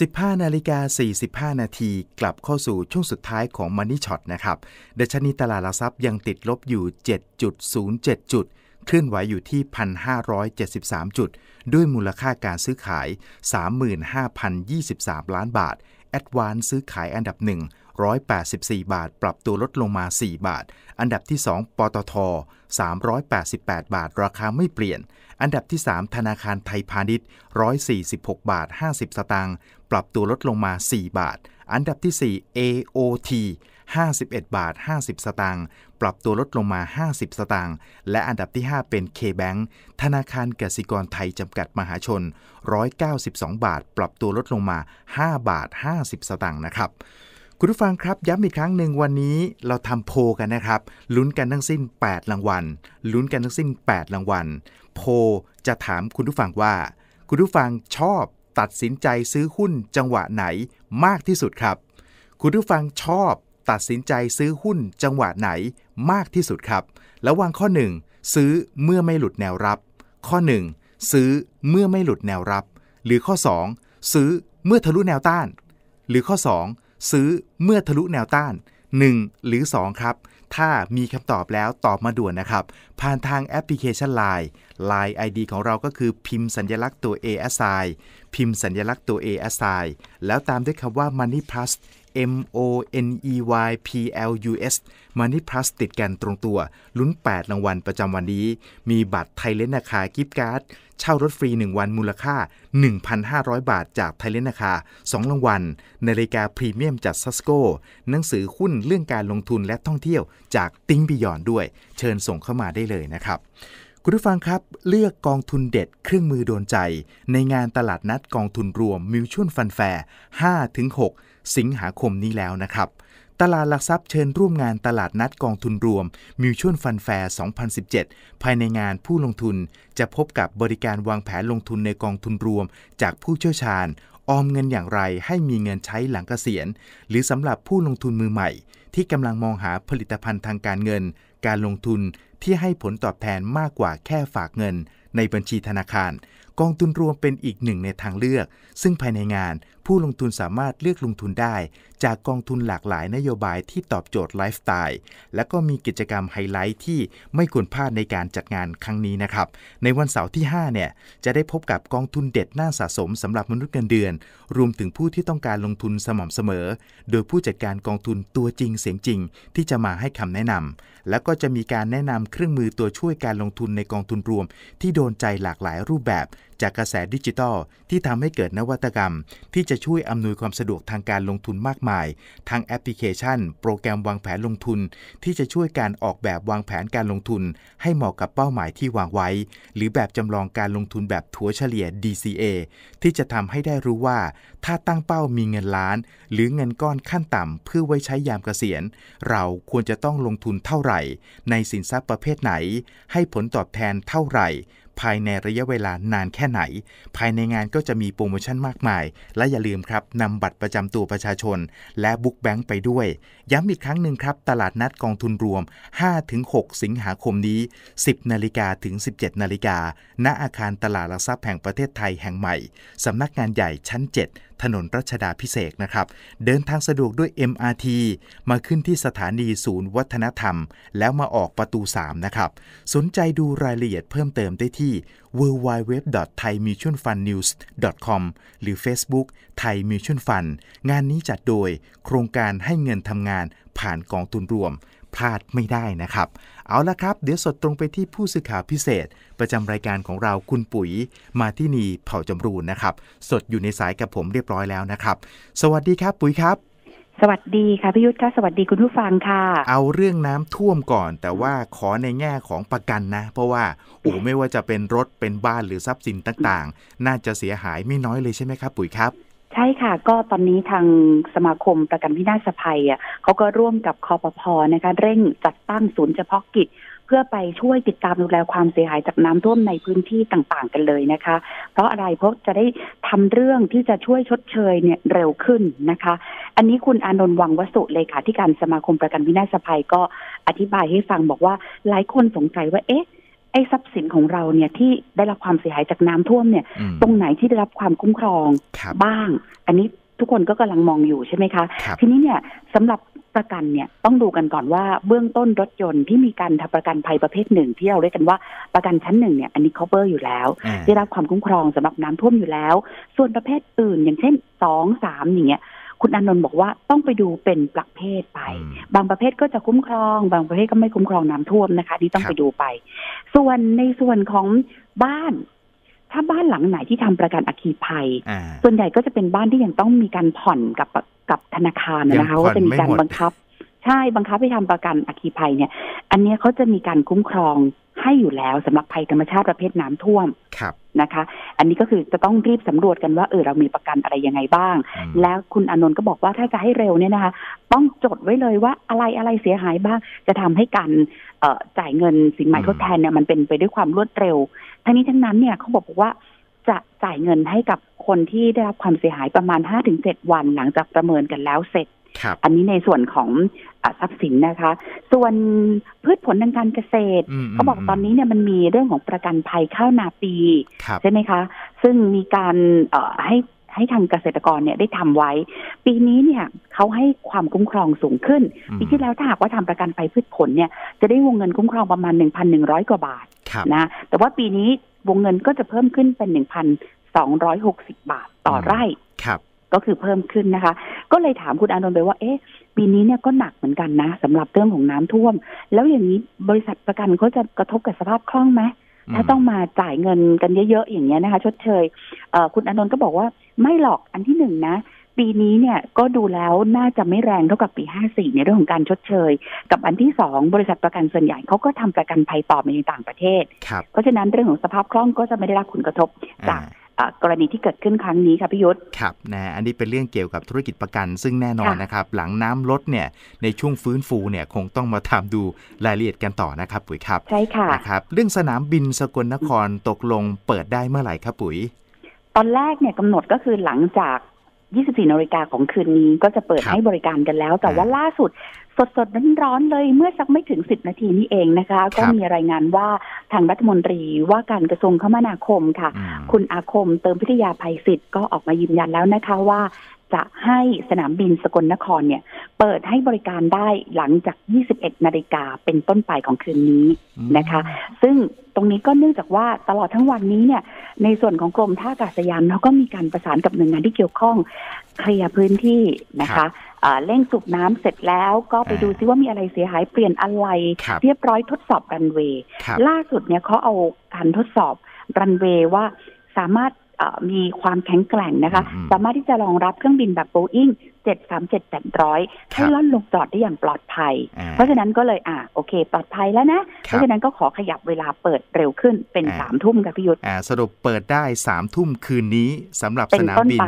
15 นาฬิกา 45 นาทีกลับเข้าสู่ช่วงสุดท้ายของ Money Shot นะครับดัชนีตลาดหลักทรัพย์ยังติดลบอยู่ 7.07 จุด เคลื่อนไหวอยู่ที่ 1,573 จุด ด้วยมูลค่าการซื้อขาย 35,023 ล้านบาท แอดวานซื้อขายอันดับ1 184 บาท ปรับตัวลดลงมา 4 บาท อันดับที่ 2 ปตท 388 บาท ราคาไม่เปลี่ยน อันดับที่ 3 ธนาคารไทยพาณิชย์ 146 บาท 50 สตางค์ปรับตัวลดลงมา 4 บาท อันดับที่ 4 AOT 51 บาท 50 สตางค์ปรับตัวลดลงมา 50 สตางค์และอันดับที่ 5 เป็น KBank ธนาคารกสิกรไทยจำกัดมหาชน 192 บาท ปรับตัวลดลงมา 5 บาท 50 สตางค์นะครับ คุณผู้ฟังครับย้ำอีกครั้งหนึ่งวันนี้เราทำโพกันนะครับ ลุ้นกันทั้งสิ้น 8 รางวัล ลุ้นกันทั้งสิ้น 8 รางวัล โพจะถามคุณผู้ฟังว่า คุณผู้ฟังชอบตัดสินใจซื้อหุ้นจังหวะไหนมากที่สุดครับ คุณผู้ฟังชอบตัดสินใจซื้อหุ้นจังหวะไหนมากที่สุดครับระหว่างข้อ 1 ซื้อเมื่อไม่หลุดแนวรับ ข้อ 1 ซื้อเมื่อไม่หลุดแนวรับ หรือข้อ 2 ซื้อเมื่อทะลุแนวต้าน หรือข้อ 2 ซื้อเมื่อทะลุแนวต้าน 1 หรือ 2 ครับ ถ้ามีคำตอบแล้วตอบมาด่วนนะครับ ผ่านทางแอปพลิเคชัน Line Line ID ของเราก็คือพิมพ์สัญลักษณ์ตัว A S I พิมพ์สัญลักษณ์ตัว A S I แล้วตามด้วยคำว่า Money Plus M O N E Y P L U S Money Plus ติดกันตรงตัว ลุ้น 8 รางวัลประจำวันนี้ มีบัตรไทยเลนนาคากิฟต์การ์ด เช่ารถฟรี 1 วันมูลค่า 1,500 บาทจากไทยเลนนาคา 2 รางวัลนาฬิกาพรีเมียมจากซัสโกหนังสือหุ้นเรื่องการลงทุนและท่องเที่ยวจากติ้งบิยอนด้วย เชิญส่งเข้ามาได้เลยนะครับ คุณผู้ฟังครับ เลือกกองทุนเด็ดเครื่องมือโดนใจ ในงานตลาดนัดกองทุนรวมมิวชวลฟันแฟร์5-6 สิงหาคมนี้แล้วนะครับ ตลาดหลักทรัพย์เชิญร่วมงานตลาดนัดกองทุนรวมมิวชวลฟันแฟร์2017 ภายในงานผู้ลงทุนจะพบกับบริการวางแผนลงทุนในกองทุนรวม จากผู้เชี่ยวชาญ ออมเงินอย่างไรให้มีเงินใช้หลังเกษียณ หรือสำหรับผู้ลงทุนมือใหม่ ที่กำลังมองหาผลิตภัณฑ์ทางการเงิน การลงทุนที่ให้ผลตอบแทนมากกว่าแค่ฝากเงินในบัญชีธนาคารกองทุนรวมเป็นอีกหนึ่งในทางเลือก ซึ่งภายในงานผู้ลงทุนสามารถเลือกลงทุนได้ จากกองทุนหลากหลายนโยบายที่ตอบโจทย์ไลฟ์สไตล์ และก็มีกิจกรรมไฮไลท์ที่ไม่ควรพลาดในการจัดงานครั้งนี้นะครับ ในวันเสาร์ที่ 5 เนี่ย จะได้พบกับกองทุนเด็ดน่าสะสมสำหรับมนุษย์เงินเดือน รวมถึงผู้ที่ต้องการลงทุนสม่ำเสมอ โดยผู้จัดการกองทุนตัวจริงเสียงจริง ที่จะมาให้คำแนะนำแล้วก็จะมีการแนะนำเครื่องมือตัวช่วยการลงทุนในกองทุนรวม ที่โดนใจหลากหลายรูปแบบจากกระแสดิจิทัลที่ทำให้เกิดนวัตกรรม ที่จะช่วยอำนวยความสะดวกทางการลงทุนมากมายทั้งแอปพลิเคชัน โปรแกรมวางแผนลงทุน ที่จะช่วยการออกแบบวางแผนการลงทุน ให้เหมาะกับเป้าหมายที่วางไว้ หรือแบบจำลองการลงทุนแบบถัวเฉลี่ย DCA ที่จะทำให้ได้รู้ว่า ถ้าตั้งเป้ามีเงินล้าน หรือเงินก้อนขั้นต่ำเพื่อไว้ใช้ยามเกษียณ เราควรจะต้องลงทุนเท่าไหร่ ในสินทรัพย์ประเภทไหน ให้ผลตอบแทนเท่าไหร่ ภายในระยะเวลานานแค่ไหน ภายในงานก็จะมีโปรโมชั่นมากมาย และอย่าลืมครับนำบัตรประจำตัวประชาชน และบุ๊กแบงค์ไปด้วย ย้ำอีกครั้งหนึ่งครับ ตลาดนัดกองทุนรวม 5-6 สิงหาคมนี้ 10 นาฬิกาถึง 17 นาฬิกาณอาคารตลาดหลักทรัพย์แห่งประเทศไทยแห่งใหม่สำนักงานใหญ่ชั้น 7 ถนนรัชดาพิเศษนะครับ เดินทางสะดวกด้วย MRT มาขึ้นที่สถานีศูนย์วัฒนธรรม แล้วมาออกประตู 3 นะครับ สนใจดูรายละเอียดเพิ่มเติมได้ที่ www.thaimutualfundnews.com หรือ Facebook Thai Mutual Fund งานนี้จัดโดยโครงการให้เงินทำงานผ่านกองทุนรวม พลาดไม่ได้นะครับ เอาละครับ เดี๋ยวสดตรงไปที่ผู้สื่อข่าวพิเศษ ประจำรายการของเราคุณปุ๋ย มาที่นีเผ่าจำรูนนะครับ สดอยู่ในสายกับผมเรียบร้อยแล้วนะครับ สวัสดีครับปุ๋ยครับ สวัสดีค่ะพี่ยุทธค่ะสวัสดีคุณผู้ฟังค่ะ เอาเรื่องน้ำท่วมก่อน แต่ว่าขอในแง่ของประกันนะ เพราะว่าโอ้ไม่ว่าจะเป็นรถเป็นบ้านหรือทรัพย์สินต่างๆ น่าจะเสียหายไม่น้อยเลยใช่ไหมครับ ปุ๋ยครับ ใช่ค่ะ ก็ตอนนี้ทางสมาคมประกันวินาศภัยอะเขาก็ร่วมกับคอปพนะคะ เร่งจัดตั้งศูนย์เฉพาะกิจ เพื่อไปช่วยติดตามดูแลความเสียหายจากน้ำท่วมในพื้นที่ต่างๆ กันเลยนะคะ เพราะอะไรเพราะจะได้ทำเรื่องที่จะช่วยชดเชยเนี่ยเร็วขึ้นนะคะ อันนี้คุณอานนท์วังวสุเลขาธิการสมาคมประกันวินาศภัยก็อธิบายให้ฟังบอกว่าหลายคนสงสัยว่าเอ๊ะ ไอ้ทรัพย์สินของเราเนี่ยที่ได้รับความเสียหายจากน้ำท่วมเนี่ยอืมตรงไหนที่ได้รับความคุ้มครองครับบ้าง อันนี้ทุกคนก็กำลังมองอยู่ใช่ไหมคะครับทีนี้เนี่ยสำหรับประกันเนี่ยต้องดูกันก่อนว่าเบื้องต้นรถยนต์ที่มีการทำประกันภัยประเภทหนึ่ง ที่เราเรียกกันว่าประกันชั้นหนึ่งเนี่ยอันนี้ cover อยู่แล้วอ่าได้รับความคุ้มครองสำหรับน้ำท่วมอยู่แล้ว ส่วนประเภทอื่น อย่างเช่นสองสามอย่างเงี้ย คุณอานนท์บอกว่าต้องไปดูเป็นประเภทไปอืมบางประเภทก็จะคุ้มครอง บางประเภทก็ไม่คุ้มครองน้ำท่วมนะคะ นี่ต้องครับไปดูไป ส่วนในส่วนของบ้าน ถ้าบ้านหลังไหนที่ทำประกันอัคคีภัยอ่าส่วนใหญ่ก็จะเป็นบ้านที่ยังต้องมีการผ่อนกับกับธนาคารนะยังคะผ่อนว่าจะมีการไม่หมดบังคับ ใช่บังคับให้ทำประกันอัคคีภัยเนี่ย อันเนี้ยเขาจะมีการคุ้มครอง ให้อยู่แล้วสำหรับภัยธรรมชาติประเภทน้ำท่วมครับนะคะ อันนี้ก็คือจะต้องรีบสำรวจกันว่าเออเรามีประกันอะไรยังไงบ้างอืมแล้วคุณอานนท์ก็บอกว่าถ้าจะให้เร็วเนี่ยนะคะ ต้องจดไว้เลยว่าอะไรอะไรเสียหายบ้าง จะทำให้การเอ่อจ่ายเงินสินใหม่ทดแทนเนี่ยมันเป็นไปด้วยความรวดเร็ว ทั้งนี้ทั้งนั้นเนี่ยเขาบอกว่าจะจ่ายเงินให้กับคนที่ได้รับความเสียหายประมาณ 5-7 วันหลังจากประเมินกันแล้วเสร็จครับ อันนี้ในส่วนของอาทรัพย์สินนะคะ ส่วนพืชผลทางการเกษตรอืมเขาบอกตอนนี้เนี่ยมันมีเรื่องของประกันภัยข้าวนาปีครับใช่ไหมคะ ซึ่งมีการเอ่อให้ให้ทางเกษตรกรเนี่ยได้ทำไว้ ปีนี้เนี่ยเขาให้ความคุ้มครองสูงขึ้นอืมปีที่แล้วถ้าหากว่าทำประกันภัยพืชผลเนี่ยจะได้วงเงินคุ้มครองประมาณ 1,100 กว่าบาทครับนะแต่ว่าปีนี้วงเงินก็จะเพิ่มขึ้นเป็น 1,260 บาทต่อไร่ครับ ก็คือเพิ่มขึ้นนะคะ ก็เลยถามคุณอานนท์ไปว่า เอ๊ะ ปีนี้เนี่ยก็หนักเหมือนกันนะสำหรับเรื่องของน้ำท่วม แล้วอย่างนี้บริษัทประกันเขาจะกระทบกับสภาพคล่องไหมถ้าต้องมาจ่ายเงินกันเยอะๆอย่างเงี้ยนะคะ ชดเชยเอ่อคุณอานนท์ก็บอกว่าไม่หรอกอันที่หนึ่งนะ ปีนี้เนี่ยก็ดูแล้วน่าจะไม่แรงเท่ากับปี 54 ในเรื่องของการชดเชย กับอันที่สองบริษัทประกันส่วนใหญ่เขาก็ทำประกันภัยต่อไปในต่างประเทศครับเพราะฉะนั้นเรื่องของสภาพคล่องก็จะไม่ได้รับผลกระทบจากอ่าเอ่อ กรณีที่เกิดขึ้นครั้งนี้ค่ะพี่ยุทธครับนะอันนี้เป็นเรื่องเกี่ยวกับธุรกิจประกัน ซึ่งแน่นอนค่ะนะครับ หลังน้ำลดเนี่ยในช่วงฟื้นฟูเนี่ยคงต้องมาทำดูรายละเอียดกันต่อนะครับปุ๋ยครับใช่ค่ะนะครับเรื่องสนามบินสกลนครตกลงเปิดได้เมื่อไหร่ครับปุ๋ย ตอนแรกเนี่ยกำหนดก็คือหลังจาก 24นาฬิกาของคืนนี้ก็จะเปิดครับให้บริการกันแล้ว แต่อ่าว่าล่าสุดสดสดๆร้อนๆเลยเมื่อสักไม่ถึง 10 นาทีนี้เองนะคะ ก็มีรายงานว่าทางรัฐมนตรีว่าการกระทรวงคมนาคมค่ะอืมคุณอาคมเติมพิทยาภัยศิษย์ก็ออกมายืนยันแล้วนะคะว่า จะให้สนามบินสกลนครเนี่ย เปิดให้บริการได้หลังจาก 21 นาฬิกาเป็นต้นไปของคืนนี้นะคะ ซึ่งตรงนี้ก็เนื่องจากว่าตลอดทั้งวันนี้เนี่ย ในส่วนของกรมท่าอากาศยานเขาก็มีการประสานกับหน่วยงานที่เกี่ยวข้องเคลียร์พื้นที่นะครัคะบอ่าเร่งสูบน้ำเสร็จแล้วก็ไปอ่าดูซิว่ามีอะไรเสียหายเปลี่ยนอะไรครับเรียบร้อยทดสอบรันเวย์ครับล่าสุดเนี่ยเขาเอาการทดสอบรันเวย์ว่าสามารถเอ่อ มีความแข็งแกร่งนะคะอืมสามารถที่จะรองรับเครื่องบินแบบโบอิง737-800ให้ล่อนลงจอดได้อย่างปลอดภัยอ่าเพราะฉะนั้นก็เลยอ่าโอเค ปลอดภัยแล้วนะ เพราะฉะนั้นก็ขอขยับเวลาเปิดเร็วขึ้นเป็นอ่าสามทุ่มค่ะพี่ยุทธอ่าสรุปเปิดได้สามทุ่มคืนนี้สำหรับเป็นสนามต้นบินไป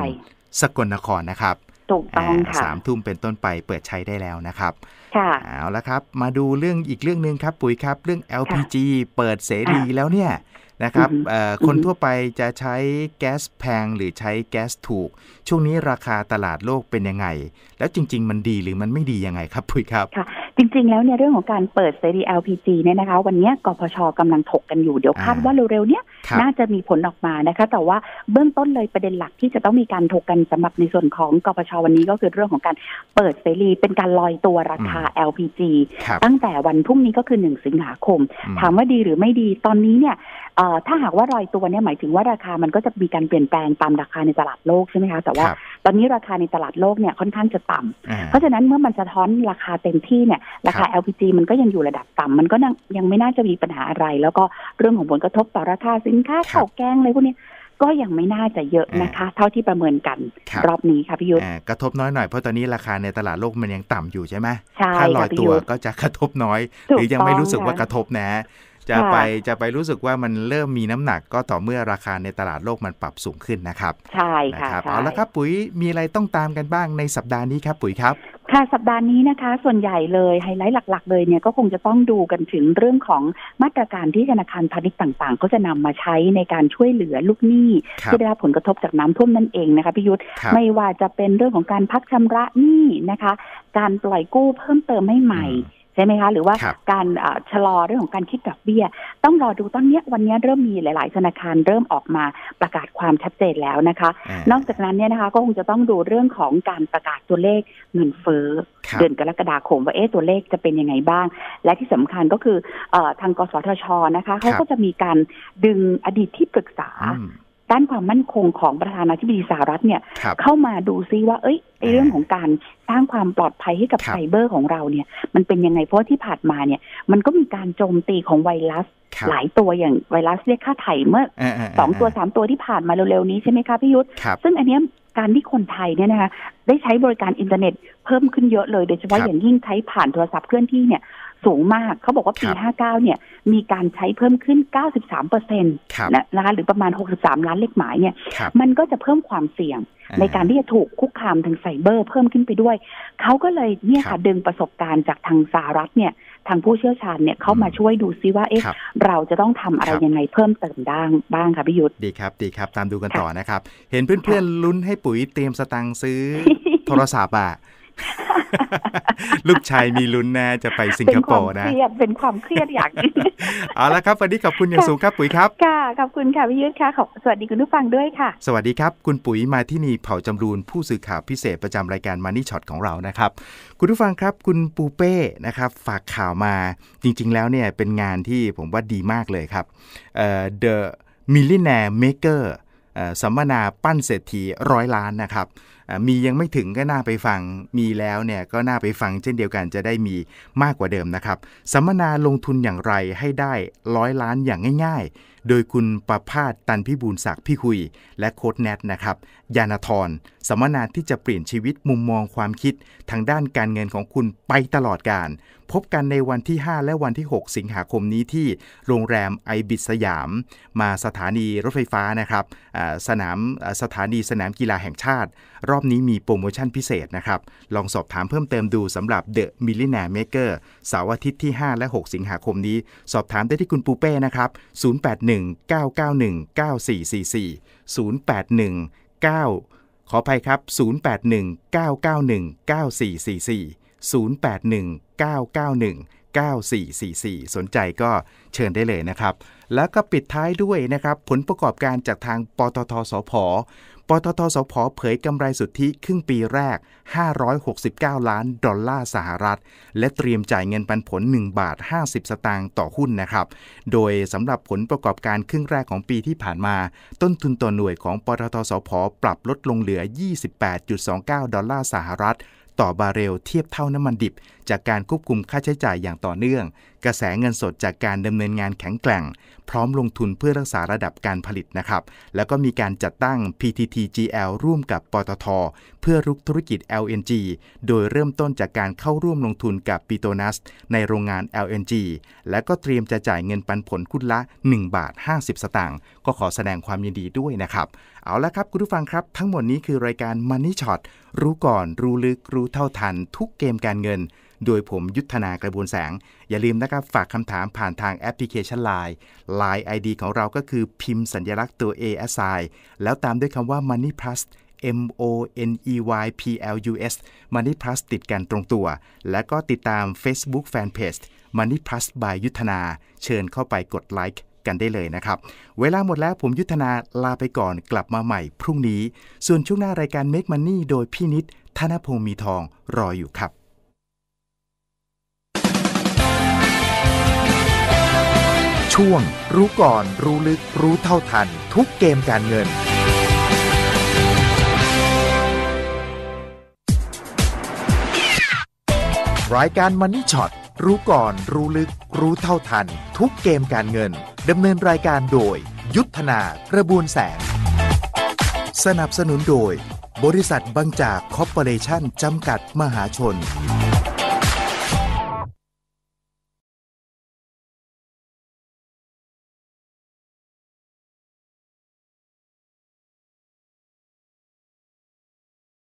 สกลนครนะครับถูกต้องค่ะสามทุ่มเป็นต้นไปเปิดใช้ได้แล้วนะครับ ค่ะเอาละครับ มาดูเรื่องอีกเรื่องหนึ่งครับปุ๋ยครับ เรื่อง LPG เปิดเสรีแล้วเนี่ย นะครับอือฮึเอ่อคนอือฮึทั่วไปจะใช้แก๊สแพงหรือใช้แก๊สถูก ช่วงนี้ราคาตลาดโลกเป็นยังไง แล้วจริง ๆ มันดีหรือมันไม่ดียังไงครับปุ๋ยครับค่ะจริง ๆ แล้วเนี่ยเรื่องของการเปิดเสรี LPG เนี่ยนะคะ วันเนี้ยกพชกำลังถกกันอยู่เดี๋ยวคาดอ่าว่าเร็วๆเนี้ยครับน่าจะมีผลออกมานะคะ แต่ว่าเบื้องต้นเลยประเด็นหลักที่จะต้องมีการถกกันสำหรับในส่วนของกพชวันนี้ก็คือเรื่องของการเปิดเสรีเป็นการลอยตัวราคา LPG ครับตั้งแต่วันพรุ่งนี้ก็คือหนึ่งสิงหาคมอืมถามว่าดีหรือไม่ดีตอนนี้เนี่ยเอ่อ ถ้าหากว่าลอยตัวเนี่ยหมายถึงว่าราคามันก็จะมีการเปลี่ยนแปลงตามราคาในตลาดโลกใช่ไหมคะแต่ว่าครับตอนนี้ราคาในตลาดโลกเนี่ยค่อนข้างจะต่ำอ่าเพราะฉะนั้นเมื่อมันสะท้อนราคาเต็มที่เนี่ยราคาครับ LPG มันก็ยังอยู่ระดับต่ำมันก็ยังยังไม่น่าจะมีปัญหาอะไร แล้วก็เรื่องของผลกระทบต่อราคาสินค้าครับข้าวแกงอะไรพวกเนี้ยก็ยังไม่น่าจะเยอะนะคะ เท่าที่ประเมินกันครับรอบนี้ค่ะพี่ยุทธอ่ากระทบน้อยหน่อยเพราะตอนนี้ราคาในตลาดโลกมันยังต่ำอยู่ใช่ไหมใช่ถ้าลอค่ะยพี่ตัวยุทธก็จะกระทบน้อยถูกหรือยังไม่รู้สึกต้องว่าค่ะกระทบนะ จะไปจะไปรู้สึกว่ามันเริ่มมีน้ำหนักก็ต่อเมื่อราคาในตลาดโลกมันปรับสูงขึ้นนะครับ ใช่นะค่ะครับใช่เอาละครับปุ๋ยมีอะไรต้องตามกันบ้างในสัปดาห์นี้ครับปุ๋ยครับค่ะสัปดาห์นี้นะคะ ส่วนใหญ่เลยไฮไลท์หลัก ๆ เลยเนี่ยก็คงจะต้องดูกันถึงเรื่องของมาตรการที่ธนาคารพาณิชย์ต่างๆ ก็จะนำมาใช้ในการช่วยเหลือลูกหนี้ครับที่ได้รับผลกระทบจากน้ำท่วมนั่นเองนะคะพิยุทธครับไม่ว่าจะเป็นเรื่องของการพักชำระหนี้นะคะ การปล่อยกู้เพิ่มเติมให้ใหม่อืม ใช่ไหมคะหรือว่าครับการอ่าชะลอเรื่องของการคิดดอกเบี้ย ต้องรอดูตอนเนี้ยวันเนี้ยเริ่มมีหลาย ๆ ธนาคารเริ่มออกมาประกาศความชัดเจนแล้วนะคะานอกจากนั้นเนี่ยนะคะก็คงจะต้องดูเรื่องของการประกาศตัวเลขเงินเฟ้อครับเดือนกรกฎาคมว่าเอ๊ะตัวเลขจะเป็นยังไงบ้าง และที่สำคัญก็คือเออทางกสทชนะคะเขาก็จะมีการดึงอดีตที่ปรึกษาอืมด้านความมั่นคงของประธานาธิบดีสหรัฐเนี่ยครับเข้ามาดูซิว่า เอ้ยไอ้เรื่องของการสร้าง ความปลอดภัยให้กับครับไซเบอร์ของเราเนี่ย มันเป็นยังไงเพราะว่าที่ผ่านมาเนี่ย มันก็มีการโจมตีของไวรัสครับหลายตัวอย่างไวรัสเรียกค่าไถ่เมื่อาาาสองตัวสามตัวที่ผ่านมาเร็วๆนี้ใช่ไหมคะพี่ยุทธครับซึ่งอันเนี้ยการที่คนไทยเนี่ยนะคะได้ใช้บริการอินเทอร์เน็ตเพิ่มขึ้นเยอะเลยโดยเฉพาะครับอย่างยิ่งใช้ผ่านโทรศัพท์เคลื่อนที่เนี่ย สูงมาก เขาบอกว่าปีครับ59 เนี่ย มีการใช้เพิ่มขึ้น 93เปอร์เซ็นต์ครับนะคะหรือประมาณ 63 ล้านเลขหมายเนี่ยครับมันก็จะเพิ่มความเสี่ยงอ่าในการที่จะถูกคุกคามทางไซเบอร์เพิ่มขึ้นไปด้วย เขาก็เลยเนี่ยครัค่ะบดึงประสบการณ์จากทางสหรัฐเนี่ยทางผู้เชี่ยวชาญเนี่ยเข้ามาช่วยดูซิว่าเอ๊ะครับเราจะต้องทำอะไรครับยังไงเพิ่มเติมบ้างบ้างค่ะพี่ยุทธดีครับดีครับ ตามดูกันต่อนะครับ เห็นเพื่อนๆลุ้นให้ปุ๋ยเตรียมสตังค์ซื้อโทรศัพท์อะ ลูกชายมีลุ้นนะจะไปสิงเป็นคคโปวามร์นะเครียดเป็นความเครียดอย่างหนึ่งเอาละครับวันนี้ขอบคุณอย่างสูงครับปุ๋ยครับค่ะขอบคุณค่ะพี่ยุทธค่ะขอบสวัสดีคุณผู้ฟังด้วยค่ะ สวัสดีครับ คุณปุ๋ยมาที่นี่เผ่าจำรูนผู้สื่อข่าวพิเศษประจำรายการมานี่ช็อตของเรานะครับ คุณผู้ฟังครับคุณปูเป้นะครับ ฝากข่าวมาจริง ๆ แล้วเนี่ยเป็นงานที่ผมว่าดีมากเลยครับเอ่อ The Millionaire Maker เอ่อสัมมนาปั้นเศรษฐีร้อยล้านนะครับเอ่อ มียังไม่ถึงก็น่าไปฟัง มีแล้วเนี่ยก็น่าไปฟังเช่นเดียวกันจะได้มีมากกว่าเดิมนะครับ สัมมนาลงทุนอย่างไรให้ได้ร้อยล้านอย่างง่าย ๆ โดยคุณประพาสตันพิบูลศักดิ์พี่คุย และโค้ดแนทนะครับยานาธรสัมมนาที่จะเปลี่ยนชีวิตมุมมองความคิดทางด้านการเงินของคุณไปตลอดการพบกันในวันที่ 5 และวันที่ 6 สิงหาคมนี้ที่โรงแรมไอบิสสยาม มาสถานีรถไฟฟ้านะครับสนามสถานีสนามกีฬาแห่งชาติ รอบนี้มีโปรโมชั่นพิเศษนะครับ ลองสอบถามเพิ่มเติมดูสำหรับ The Millionaire Maker เสาร์อาทิตย์ที่ 5 และ 6 สิงหาคมนี้ สอบถามได้ที่คุณปูเป้นะครับ 081 991 9444 081 9ขออภัยครับ 0819919444 081 991 9444 สนใจก็เชิญได้เลยนะครับ แล้วก็ปิดท้ายด้วยนะครับ ผลประกอบการจากทางปตทสพปตทสพเผยกำไรสุทธิครึ่งปีแรก 569 ล้านดอลลาร์สหรัฐ และเตรียมจ่ายเงินปันผล 1 บาท 50 สตางค์ต่อหุ้นนะครับ โดยสำหรับผลประกอบการครึ่งแรกของปีที่ผ่านมา ต้นทุนต่อหน่วยของปตทสพปรับลดลงเหลือ 28.29 ดอลลาร์สหรัฐ ต่อบาร์เรลเทียบเท่าน้ำมันดิบจากการควบคุมค่าใช้จ่ายอย่างต่อเนื่อง กระแสเงินสดจากการดำเนินงานแข็งแกร่ง พร้อมลงทุนเพื่อรักษาระดับการผลิตนะครับ แล้วก็มีการจัดตั้ง PTTGL ร่วมกับปตท เพื่อรุกธุรกิจ LNG โดยเริ่มต้นจากการเข้าร่วมลงทุนกับปิโตนัส ในโรงงาน LNG และก็เตรียมจะจ่ายเงินปันผลคุณละ 1 บาท 50 สตางค์ก็ขอแสดงความยินดีด้วยนะครับ เอาละครับคุณผู้ฟังครับทั้งหมดนี้คือรายการ Money Shot รู้ก่อน รู้ลึก รู้เท่าทัน ทุกเกมการเงินโดยผมยุทธนากระบวนแสง อย่าลืมนะครับฝากคำถามผ่านทางแอปพลิเคชัน Line Line ID ของเราก็คือพิมพ์สัญลักษณ์ตัว A S I แล้วตามด้วยคำว่า Money Plus M O N E Y P L U S Money Plus ติดกันตรงตัว และก็ติดตาม Facebook Fanpage Money Plus by ยุทธนา เชิญเข้าไปกดไลค์กันได้เลยนะครับ เวลาหมดแล้วผมยุทธนาลาไปก่อนกลับมาใหม่พรุ่งนี้ ส่วนช่วงหน้ารายการ Make Money โดยพี่นิดธนพงศ์มีทองรออยู่ครับ ช่วง รู้ก่อนรู้ลึกรู้เท่าทัน ทุกเกมการเงิน รายการ Money Shot รู้ก่อน รู้ลึก รู้เท่าทัน ทุกเกมการเงินดำเนินรายการโดย ยุทธนากระบวนแสง สนับสนุนโดย บริษัทบางจากคอร์ปอเรชั่นจำกัดมหาชน